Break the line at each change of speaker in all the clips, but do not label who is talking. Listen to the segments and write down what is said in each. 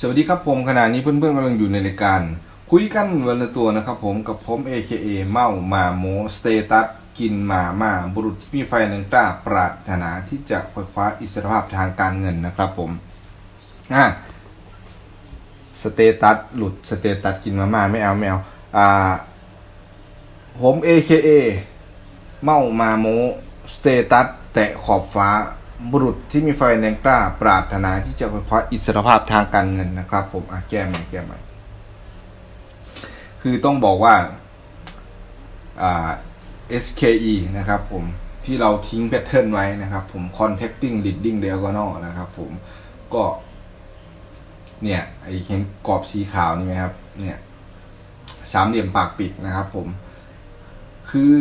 สวัสดีครับผมขณะนี้เพื่อนๆกำลังอยู่ในรายการ คุยกันวันละตัวนะครับผมกับผม AKA เมามาโมสเตตัสกินมามาบุรุษที่มีไฟนังกล้าปรารถนาที่จะคว้คว้าอิสรภาพทางการเงินนะครับผมอ่าสเตตัสหลุดสเตตัสกินมามาไม่เอาไม่เอาอ่าผม AKA เมามาโมสเตตัสแตะขอบฟ้า บุรุษที่มีไฟแรงกล้าปรารถนาที่จะคว้าอิสรภาพทางการเงินนะครับ ผมอะแก้ใหม่แก้ใหม่ คือต้องบอกว่าอ่า SKE นะครับผมที่เราทิ้งแพทเทิร์นไว้นะครับ ผม contacting leading diagonal นะครับผมก็เนี่ยไอ้เห็นกรอบสีขาวนี่ไหมครับ เนี่ยสามเหลี่ยมปากปิดนะครับผม คือ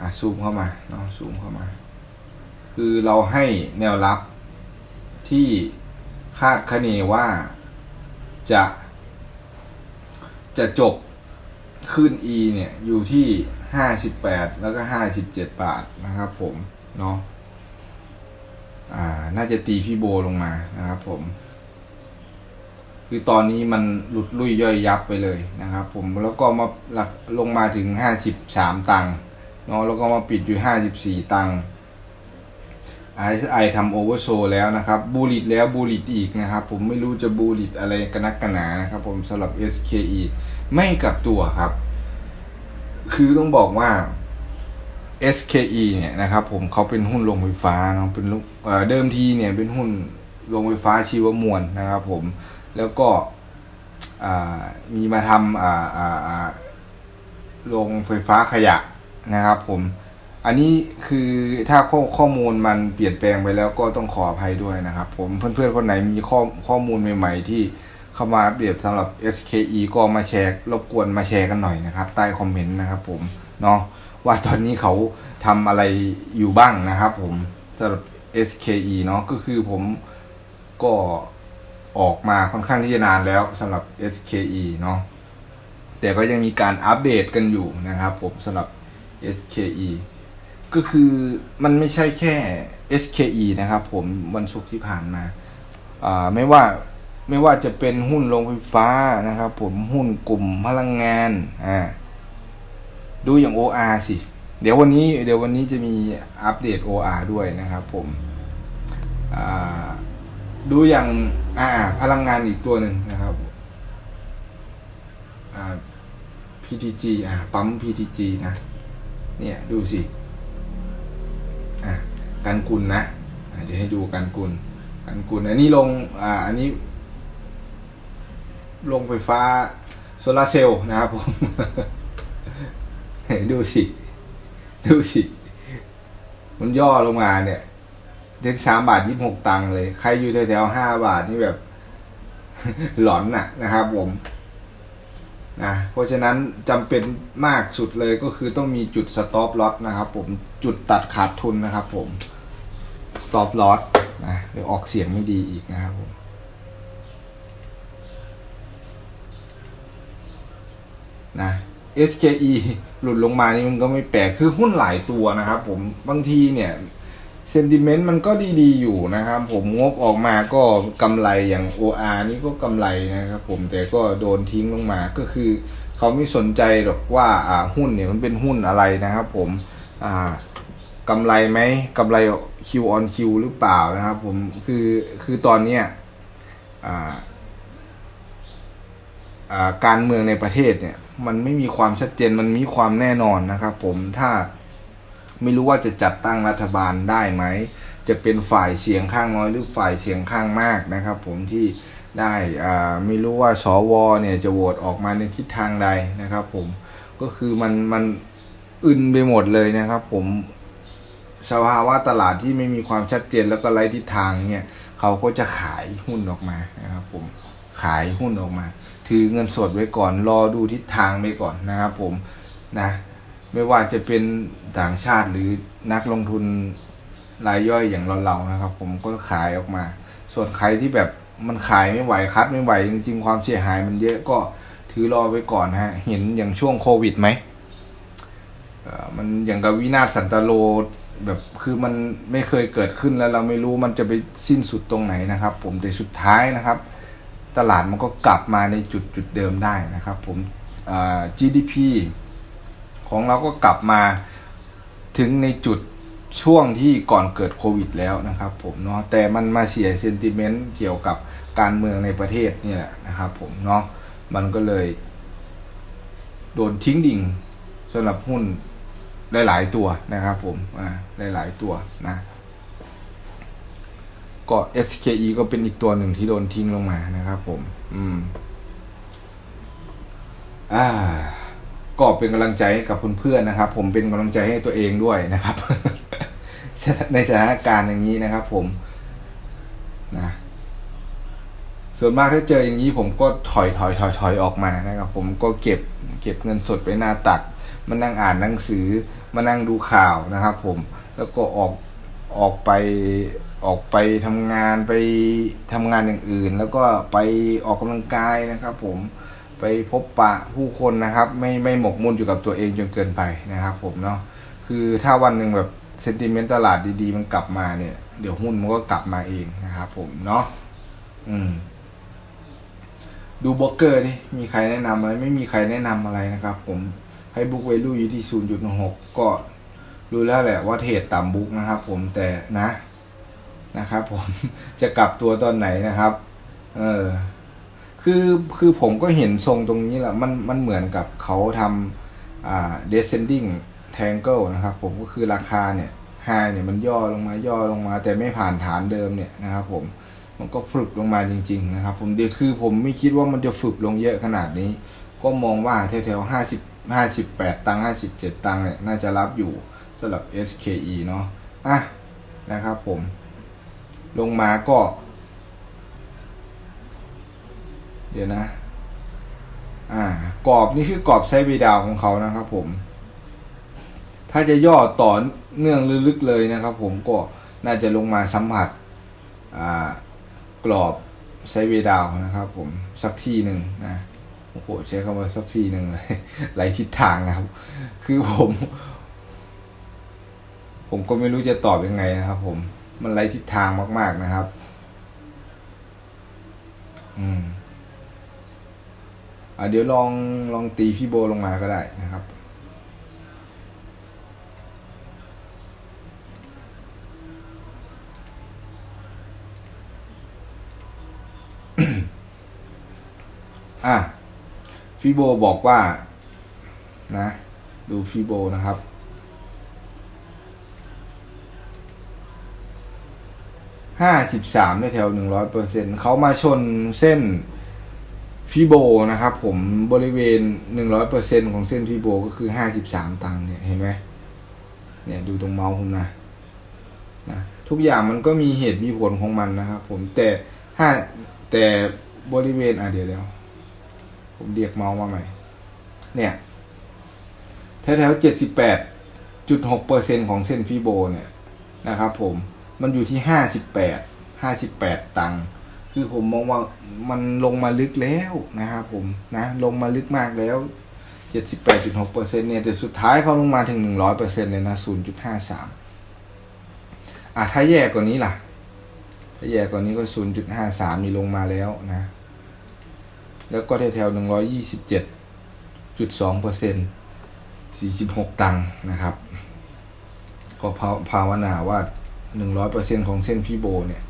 อะซูมเข้ามาเนาะซูมเข้ามา คือเราให้แนวรับที่คาดคะเนว่าจะ จะจบขึ้น E เนี่ย อยู่ที่ห้าสิบแปดแล้วก็ห้าสิบเจ็ดบาทนะครับผมเนาะอ่า น่าจะตีพี่โบลงมานะครับผม คือตอนนี้มันหลุดลุ่ยย่อยยับไปเลยนะครับผมแล้วก็มาหลักลงมาถึงห้าสิบสามตังค์เนาะแล้วก็มาปิดอยู่ห้าสิบสี่ตังค์ ไอไอทำโอเวอร์โซแล้วนะครับบูลิตแล้วบูลิตอีกนะครับ ผมไม่รู้จะบูลิตอะไรกันนักกันหนานะครับ ผมสำหรับ SKE ไม่กลับตัวครับ คือต้องบอกว่า SKE เนี่ยนะครับ ผมเขาเป็นหุ้นโรงไฟฟ้าเนาะเป็นลูกเเดิมทีเนี่ยเป็นหุ้นโรงไฟฟ้าชีวมวลนะครับ ผมแล้วก็มีมาทำอ่าอ่าอ่าโรงไฟฟ้าขยะนะครับ ผม อันนี้คือถ้าข้อข้อมูลมันเปลี่ยนแปลงไปแล้วก็ต้องขออภัยด้วยนะครับ ผมเพื่อนๆคนไหนมีข้อข้อมูลใหม่ ๆ ที่เข้ามาอัปเดตสำหรับ SKE ก็มาแชร์รบกวนมาแชร์กันหน่อยนะครับ ใต้คอมเมนต์นะครับ ผมเนาะว่าตอนนี้เขาทำอะไรอยู่บ้างนะครับ ผมสำหรับ SKE เนาะก็คือผมก็ออกมาค่อนข้างที่จะนานแล้วสำหรับ SKE เนาะแต่ก็ยังมีการอัปเดตกันอยู่นะครับ ผมสำหรับ SKE ก็คือมันไม่ใช่แค่ SKE นะครับผมวันศุกร์ที่ผ่านมาอ่าไม่ว่าไม่ว่าจะเป็นหุ้นโรงไฟฟ้านะครับ ผมหุ้นกลุ่มพลังงานอ่าดูอย่าง OR สิ เดี๋ยววันนี้เดี๋ยววันนี้จะมีอัปเดต OR ด้วยนะครับ ผมอ่าดูอย่างอ่าพลังงานอีกตัวหนึ่งนะครับอ่า PTG อ่าปั๊ม PTG นะ เนี่ยดูสิ กันกุลนะอะเดี๋ยวให้ดูกันกุลกันกุลอันนี้ลงอ่าอันนี้ลงไฟฟ้าโซลาเซลล์นะครับผม ดูสิ ดูสิ มันย่อลงมาเนี่ยถึงสามบาทยี่หกตังค์เลย ใครอยู่แถวๆห้าบาทนี่แบบ หลอนน่ะนะครับผมนะเพราะฉะนั้นจำเป็นมากสุดเลยก็คือต้องมีจุด stop loss นะครับผมจุดตัดขาดทุนนะครับผม stop loss นะเดี๋ยวออกเสียงไม่ดีอีกนะครับผมนะ SKE หลุดลงมานี่มันก็ไม่แปลกคือหุ้นหลายตัวนะครับผมบางทีเนี่ยเซนติเมนต์มันก็ดีๆอยู่นะครับ ผมงบออกมาก็กำไรอย่าง OR นี่ก็กำไรนะครับผมแต่ก็โดนทิ้งลงมาก็คือ เขาไม่สนใจหรอกว่าอ่าหุ้นเนี่ยมันเป็นหุ้นอะไรนะครับผมอ่ากำไรไหมกำไร Q on Q หรือเปล่านะครับ ผมคือคือตอนเนี้ยการเมืองในประเทศเนี่ย มันไม่มีความชัดเจนมันมีความแน่นอนนะครับผมถ้าไม่รู้ว่าจะจัดตั้งรัฐบาลได้ไหม จะเป็นฝ่ายเสียงข้างน้อยหรือฝ่ายเสียงข้างมากนะครับ ผมที่ได้อ่าไม่รู้ว่าสวเนี่ยจะโหวตออกมาในทิศทางใดนะครับ ผมก็คือมันมันอึนไปหมดเลยนะครับ ผม สภาวะตลาดที่ไม่มีความชัดเจนแล้วก็ไร้ทิศทางเนี่ยเขาก็จะขายหุ้นออกมานะครับผมขายหุ้นออกมา ถือเงินสดไว้ก่อน รอดูทิศทางไปก่อนนะครับผมนะไม่ว่าจะเป็นต่างชาติหรือนักลงทุนรายย่อยอย่างเราๆนะครับ ผมก็ขายออกมา ส่วนใครที่แบบมันขายไม่ไหวคัดไม่ไหวจริงๆความเสียหายมันเยอะก็ถือรอไว้ก่อนฮะ เห็นอย่างช่วงโควิดไหมมันอย่างกับวินาศสันตโล แบบคือมันไม่เคยเกิดขึ้นแล้วเราไม่รู้มันจะไปสิ้นสุดตรงไหนนะครับ ผมแต่สุดท้ายนะครับ ตลาดมันก็กลับมาในจุดจุดเดิมได้นะครับ ผม GDP ของเราก็กลับมาถึงในจุดช่วงที่ก่อนเกิดโควิดแล้วนะครับ ผมเนาะแต่มันมาเสียเซนติเมนต์เกี่ยวกับการเมืองในประเทศนี่แหละนะครับ ผมเนาะมันก็เลย โดนทิ้งดิ่งสำหรับหุ้น หลายๆตัวนะครับผมอ่าหลายๆตัวนะก็ SKE ก็เป็นอีกตัวหนึ่งที่โดนทิ้งลงมานะครับผม อืม อ่า ก็เป็นกำลังใจกับเพื่อนๆนะครับ ผมเป็นกำลังใจให้ตัวเองด้วยนะครับ ในสถานการณ์อย่างนี้นะครับผม นะ ส่วนมากถ้าเจออย่างนี้ผมก็ถอยถอยถอยถอยออกมานะครับ ผมก็เก็บ เก็บเงินสดไว้หน้าตัก มานั่งอ่านหนังสือ มานั่งดูข่าวนะครับผมแล้วก็ออกออกไปออกไปทำงานไปทำงานอย่างอื่น แล้วก็ไปออกกำลังกายนะครับผมไปพบปะผู้คนนะครับ ไม่ไม่หมกมุ่นอยู่กับตัวเองจนเกินไปนะครับผมเนาะคือถ้าวันหนึ่งแบบเซนติเมนต์ตลาดดีๆ มันกลับมาเนี่ย เดี๋ยวหุ้นมันก็กลับมาเองนะครับผมเนาะอืม ดูบล็อกเกอร์ดิมีใครแนะนำอะไร ไม่มีใครแนะนำอะไรนะครับผม ให้บุ๊กไวลูอยู่ที่ 0.6 ก็รู้แล้วแหละว่าเทรดต่ำบุ๊กนะครับผมแต่นะนะครับผมจะกลับตัวตอนไหนนะครับ เออคือคือผมก็เห็นทรงตรงนี้แหละมันมันเหมือนกับเขาทำอ่า descending triangle นะครับผมก็คือราคาเนี่ย high เนี่ยมันย่อลงมาย่อลงมา แต่ไม่ผ่านฐานเดิมเนี่ยนะครับผมมันก็ฝึกลงมาจริง ๆ นะครับ ผมเดี๋ยวคือผมไม่คิดว่ามันจะฝึกลงเยอะขนาดนี้ ก็มองว่าแถวๆห้าสิบ ห้าสิบแปดตังห้าสิบเจ็ดตังเนี่ยน่าจะรับอยู่สำหรับ SKE เนาะอะนะครับผม ลงมาก็ เดี๋ยวนะ อ่ากรอบนี่คือกรอบไซด์เวดาวของเขานะครับผม ถ้าจะย่อต่อเนื่องลึกๆเลยนะครับผมก็น่าจะลงมาสัมผัสอ่ากรอบไซด์เวดาวนะครับผมสักที่หนึ่งนะ โอ้โหใช้คำว่าสักทีหนึ่งเลยหลายทิศทางนะครับ คือผม ผมก็ไม่รู้จะตอบยังไงนะครับ ผม มันไร้ทิศทางมาก ๆนะครับ อืม อะเดี๋ยวลองลองตีพี่โบลงมาก็ได้นะครับอะ ฟิโบบอกว่านะดูฟิโบนะครับ ห้าสิบสามในแถวหนึ่งร้อยเปอร์เซ็นเขามาชนเส้นฟิโบนะครับ ผมบริเวณหนึ่งร้อยเปอร์เซ็นของเส้นฟิโบก็คือห้าสิบสามตังค์เนี่ยเห็นไหมเนี่ยดูตรงเมาส์ผมนะนะทุกอย่างมันก็มีเหตุมีผลของมันนะครับ ผมแต่ห้าแต่บริเวณอะเดี๋ยวเดี๋ยว ผมเรียกเมาส์มาใหม่ เนี่ย แถวๆเจ็ดสิบแปดจุดหกเปอร์เซ็นของเส้นฟิโบเนี่ยนะครับผมมันอยู่ที่ห้าสิบแปดห้าสิบแปดตังค์คือผมมองว่ามันลงมาลึกแล้วนะครับผมนะลงมาลึกมากแล้วเจ็ดสิบแปดจุดหกเปอร์เซ็นเนี่ยแต่สุดท้ายเขาลงมาถึงหนึ่งร้อยเปอร์เซ็นเลยนะศูนย์จุดห้าสามอะถ้าแย่กว่านี้ล่ะ ถ้าแย่กว่านี้ก็ศูนย์จุดห้าสามมีลงมาแล้วนะ แล้วก็แถวๆหนึ่งร้อยยี่สิบเจ็ดจุดสองเปอร์เซ็นต์สี่สิบหกตังค์นะครับ ก็ภาภาวนาว่าหนึ่งร้อยเปอร์เซ็นต์ของเส้นฟีโบเนี่ย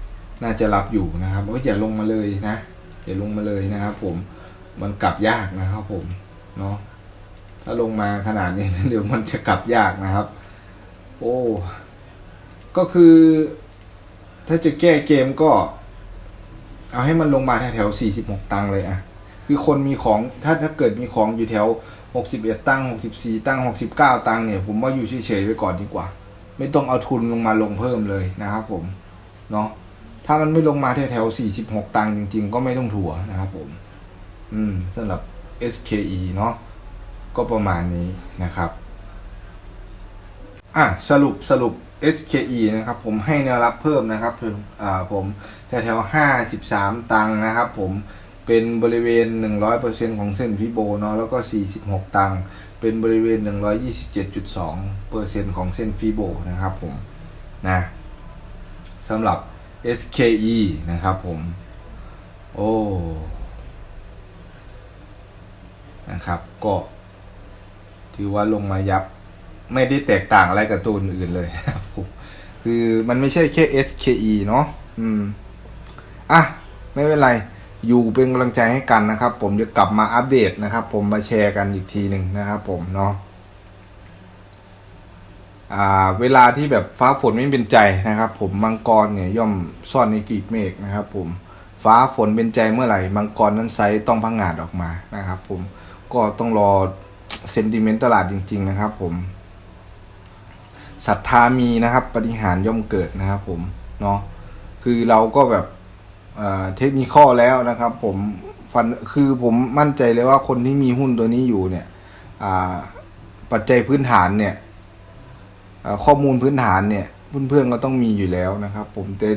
น่าจะรับอยู่นะครับโอ้ยอย่าลงมาเลยนะ อย่าลงมาเลยนะครับผม มันกลับยากนะครับผม เนาะ ถ้าลงมาขนาดนี้เดี๋ยวมันจะกลับยากนะครับ โอ้ ก็คือ ถ้าจะแก้เกมก็ เอาให้มันลงมาแถวๆสี่สิบหกตังค์เลยอะ คือคนมีของถ้าถ้าเกิดมีของอยู่แถวหกสิบเอ็ดตังหกสิบสี่ตังหกสิบเก้าตังเนี่ย ผมว่าอยู่เฉยๆไว้ก่อนดีกว่า ไม่ต้องเอาทุนลงมาลงเพิ่มเลยนะครับผมเนาะถ้ามันไม่ลงมาแถวๆสี่สิบหกตังค์จริง ๆ ก็ไม่ต้องถัวนะครับผม อืมสำหรับ SKE เนาะก็ประมาณนี้นะครับ อะสรุปสรุป SKE นะครับ ผมให้แนวรับเพิ่มนะครับอ่าผมแถวๆห้าสิบสามตังค์นะครับ ผม เป็นบริเวณหนึ่งร้อยเปอร์เซ็นของเส้นฟิโบเนาะแล้วก็สี่สิบหกตังค์เป็นบริเวณหนึ่งร้อยยี่สิบเจ็ดจุดสองเปอร์เซ็นของเส้นฟิโบนะครับผมนะสำหรับ SKE นะครับผม โอ้นะครับ ก็ถือว่าลงมายับไม่ได้แตกต่างอะไรกับตัวอื่นเลยครับผมคือมันไม่ใช่แค่ SKE เนาะอืม อะ ไม่เป็นไร อยู่เป็นกำลังใจให้กันนะครับ ผมจะกลับมาอัปเดตนะครับ ผมมาแชร์กันอีกทีหนึ่งนะครับ ผมเนาะเวลาที่แบบฟ้าฝนไม่เป็นใจนะครับ ผมมังกรเนี่ยย่อมซ่อนในกีบเมฆนะครับ ผมฟ้าฝนเป็นใจเมื่อไหร่มังกรนั้นไซต้องพังงาดออกมานะครับ ผมก็ต้องรอเซนติเมนต์ตลาดจริง ๆ นะครับ ผมศรัทธามีนะครับปฏิหารย่อมเกิดนะครับ ผมเนาะคือเราก็แบบ เทคนิคอแล้วนะครับ ผมฟันคือผมมั่นใจเลยว่าคนที่มีหุ้นตัวนี้อยู่เนี่ยอ่าปัจจัยพื้นฐานเนี่ยอ่าข้อมูลพื้นฐานเนี่ยเพื่อนๆก็ต้องมีอยู่แล้วนะครับ ผมแต่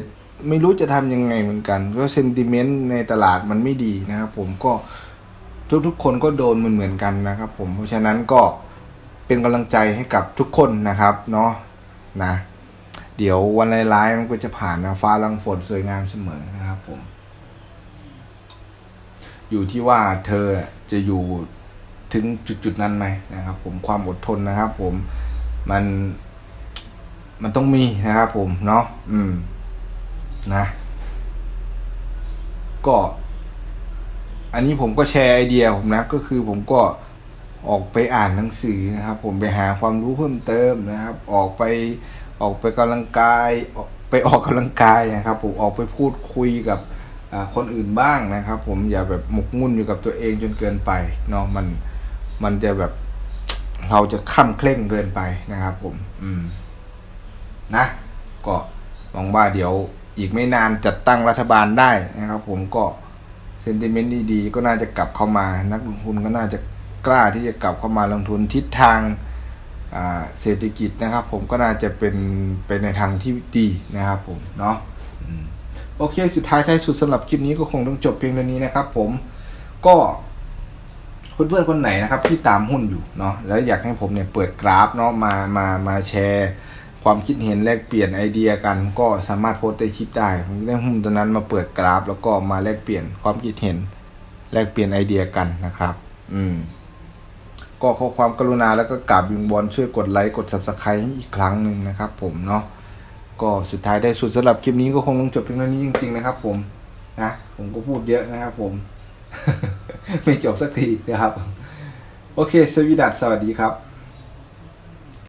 ไม่รู้จะทำยังไงเหมือนกันเพราะเซนติเมนต์ในตลาดมันไม่ดีนะครับ ผมก็ทุกๆคนก็โดนเหมือนเหมือนกันนะครับ ผมเพราะฉะนั้นก็เป็นกำลังใจให้กับทุกคนนะครับ เนาะนะ เดี๋ยววันร้ายๆมันก็จะผ่านนะฟ้าลังฝนสวยงามเสมอนะครับผม อยู่ที่ว่าเธอจะอยู่ถึงจุดๆนั้นไหมนะครับ ผมความอดทนนะครับ ผมมันมันต้องมีนะครับผมเนาะอืม นะ ก็ อันนี้ผมก็แชร์ไอเดียผมนะ ก็คือผมก็ออกไปอ่านหนังสือนะครับ ผมไปหาความรู้เพิ่มเติมนะครับ ออกไป ออกไปกำลังกายออกไปออกกำลังกายนะครับผมออกไปพูดคุยกับคนอื่นบ้างนะครับ ผมอย่าแบบหมกมุ่นอยู่กับตัวเองจนเกินไปเนาะมันมันจะแบบเราจะข้ามเคร่งเกินไปนะครับ ผม อืม นะ ก็หวังว่าเดี๋ยวอีกไม่นานจัดตั้งรัฐบาลได้นะครับ ผมก็เซนติเมนต์ดีๆก็น่าจะกลับเข้ามา นักลงทุนก็น่าจะกล้าที่จะกลับเข้ามาลงทุนทิศทาง เศรษฐกิจนะครับ ผมก็น่าจะเป็นไปในทางที่ดีนะครับผมเนาะอืมโอเค สุดท้ายท้ายสุดสำหรับคลิปนี้ก็คงต้องจบเพียงเท่านี้นะครับ ผมก็เพื่อนๆคนไหนนะครับ ที่ตามหุ้นอยู่เนาะแล้วอยากให้ผมเนี่ยเปิดกราฟเนาะมามามาแชร์ความคิดเห็นแลกเปลี่ยนไอเดียกันก็สามารถโพสต์ในคลิปได้ผมได้หุ้นตัวนั้นมาเปิดกราฟ แล้วก็มาแลกเปลี่ยนความคิดเห็น แลกเปลี่ยนไอเดียกันนะครับ อืม ก็ขอความกรุณาแล้วก็กราบวิงบอลช่วยกดไลค์กด subscribe อีกครั้งหนึ่งนะครับ ผมเนาะก็สุดท้ายได้สุดสำหรับคลิปนี้ก็คงต้องจบเพียงเท่านี้จริง ๆ นะครับ ผมนะผมก็พูดเยอะนะครับ ผม ไม่จบสักทีนะครับ โอเค สวีดัสสวัสดีครับ